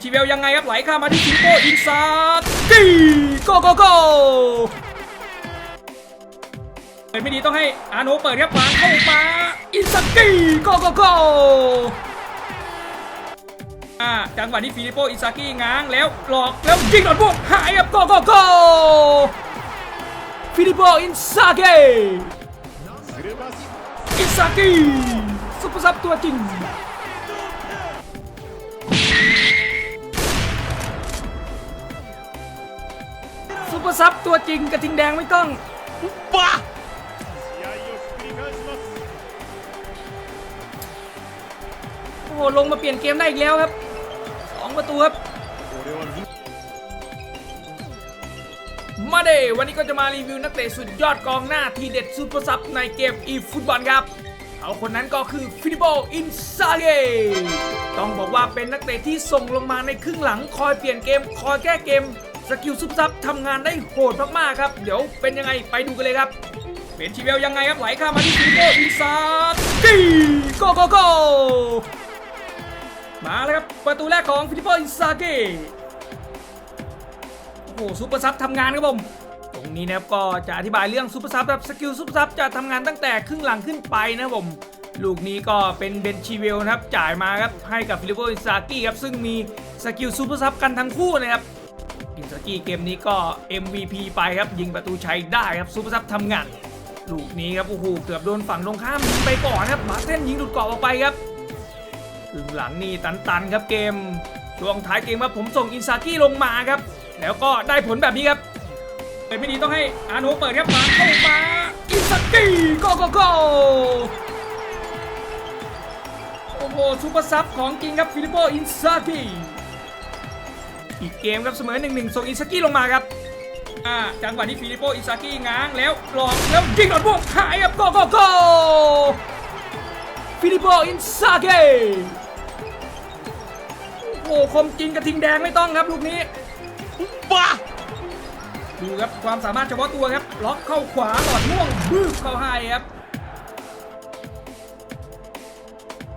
ชีเวลยังไงครับไหลข้ามมาที่ซิโกอินซากีโกโกโกเปิดไม่ดีต้องให้อาโนเปิดครับวางเข้ามาอินซากีโกโกโกอ่าจังหวะนี้ฟิลิปโปอินซากิง้างแล้วหลอกแล้วยิงโดพวกหายครับโกโกโกฟิลิปโปอินซาเกอินซากิซุปเปอร์ซับตัวจริง เปอร์ซับตัวจริงกระทิงแดงไม่ต้องบ้าโอ้โหลงมาเปลี่ยนเกมได้อีกแล้วครับสองประตูครับมาเดวันนี้ก็จะมารีวิวนักเตะสุดยอดกองหน้าทีเด็ดซูเปอร์ซับในเกมอีฟุตบอลครับเขาคนนั้นก็คือฟิลิปโปอินซาเกต้องบอกว่าเป็นนักเตะที่ส่งลงมาในครึ่งหลังคอยเปลี่ยนเกม คอยแก้เกม สกิลซุปซับทำงานได้โหดมากๆครับ เดี๋ยวเป็นยังไงไปดูกันเลยครับเป็นชีเวลยังไงครับไหลข้ามมาที่ฟิลิปโปอินซาเกโกโกโกมาแล้วครับประตูแรกของฟิลิปโปอินซาเกโอ้โหซูเปอร์ซับทำงานครับผมตรงนี้นะครับก็จะอธิบายเรื่องซูเปอร์ซับแบบสกิลซูเปอร์ซับจะทำงานตั้งแต่ครึ่งหลังขึ้นไปนะครับผมลูกนี้ก็เป็นเบนชีเวลนะครับจ่ายมาครับให้กับฟิลิปโปอินซากิครับซึ่งมีสกิลซูเปอร์ซับกันทั้งคู่นะครับ อินซากิเกมนี้ก็ MVP ไปครับยิงประตูชัยได้ครับซูเปอร์ซับทำงานลูกนี้ครับโอ้โหเกือบโดนฝั่งตรงข้ามยิงไปก่อนครับมาร์เทนยิงดุดกรอบออกไปครับครึ่งหลังนี่ตันๆครับเกมช่วงท้ายเกมครับผมส่งอินซากิลงมาครับ แล้วก็ได้ผลแบบนี้ครับเปิดไม่ดีต้องให้อาโนเปิดครับมาเข้ามาอินซากิโกโกโกโอ้โหซูเปอร์ซับของจริงครับฟิลิปโปอินซากิ อีกเกมครับเสมอ1 1ส่งอินซากิลงมาครับอ่าจังหวะนี้ฟิลิปโปอินซากิง้างแล้วหลอกแล้วยิงโดนพวกหายครับโกโกโกฟิลิปโปอินซาเกโอ้โหคมจริงกระทิงแดงไม่ต้องครับลูกนี้บ้าดูครับความสามารถเฉพาะตัวครับล็อกเข้าขวาหลอดม่วงบึ้บเข้าให้ครับ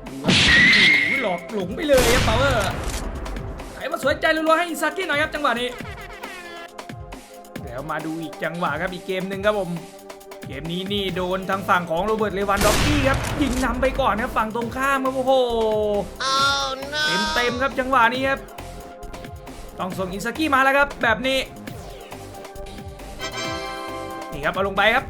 ดูครับโอ้โหหลอกหลงไปเลยครับเปาเวอร์ไข มาสวยใจรัวๆให้อินซากิหน่อยครับจังหวะนี้เดี๋ยวมาดูอีกจังหวะครับอีกเกมหนึ่งครับผมเกมนี้นี่โดนทางฝั่งของโรเบิร์ตเลวันด็อกกี้ครับยิงนำไปก่อนครับฝั่งตรงข้ามครับโอ้โหเต็มเต็มๆครับจังหวะนี้ครับต้องส่งอินซากิมาแล้วครับแบบนี้นี่ครับเอาลงไปครับ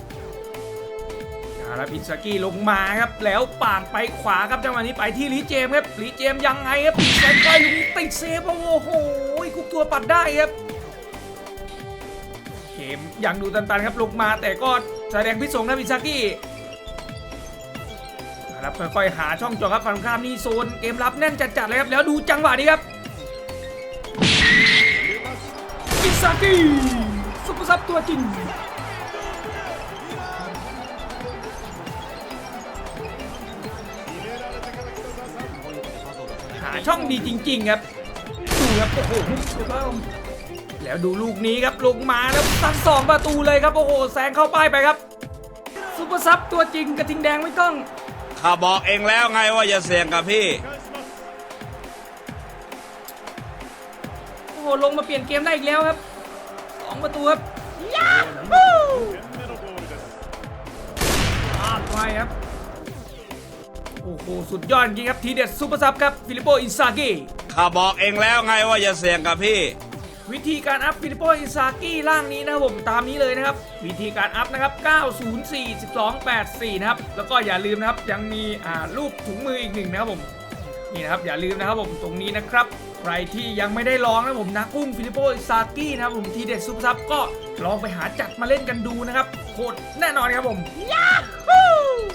นะครับอินซากิลงมาครับ แล้วปาดไปขวาครับจังหวะนี้ไปที่ลีเจมครับลีเจมยังไงครับปีกซ้ายไปลูกนี้ติดเซฟโอ้โหคุกตัวปัดได้ครับเกมยังดูตันๆครับลงมาแต่ก็แสดงพิษสงนะอินซากินะครับค่อยๆหาช่องเจาะครับฝั่งข้ามนี่โซนเกมรับแน่นจัดๆเลยครับแล้วดูจังหวะนี้ครับอิซากิซุปเปอร์ซับตัวจริง หาช่องดีจริง ๆ ครับดูครับโอ้โหเดี๋ยวเราแล้วดูลูกนี้ครับลงมาแล้วตัดสองประตูเลยครับโอ้โหแซงเข้าป้ายไปครับซุปเปอร์ซับตัวจริงกระทิงแดงไม่ต้องข้าบอกเองแล้วไงว่าอย่าเสี่ยงกับพี่โอ้โหลงมาเปลี่ยนเกมได้อีกแล้วครับสองประตูครับยาฮูพลาดไปครับ โอ้โห สุดยอดจริงครับ ทีเด็ดซุปเปอร์ซับครับ ฟิลิปโปอินซากิข้าบอกเองแล้วไงว่าอย่าเสี่ยงกับพี่ วิธีการอัพฟิลิปโปอินซากิร่างนี้นะครับผมตามนี้เลยนะครับ วิธีการอัพนะครับ 904 12 84 นะครับ แล้วก็อย่าลืมนะครับ ยังมีอ่ารูปถุงมืออีกหนึ่งนะครับผมนี่นะครับอย่าลืมนะครับผมตรงนี้นะครับใครที่ยังไม่ได้ลองนะครับผมนักกุ้งฟิลิปโปอินซากินะครับผมทีเด็ดซุปซับก็ลองไปหาจัดมาเล่นกันดูนะครับโคตรแน่นอนครับผม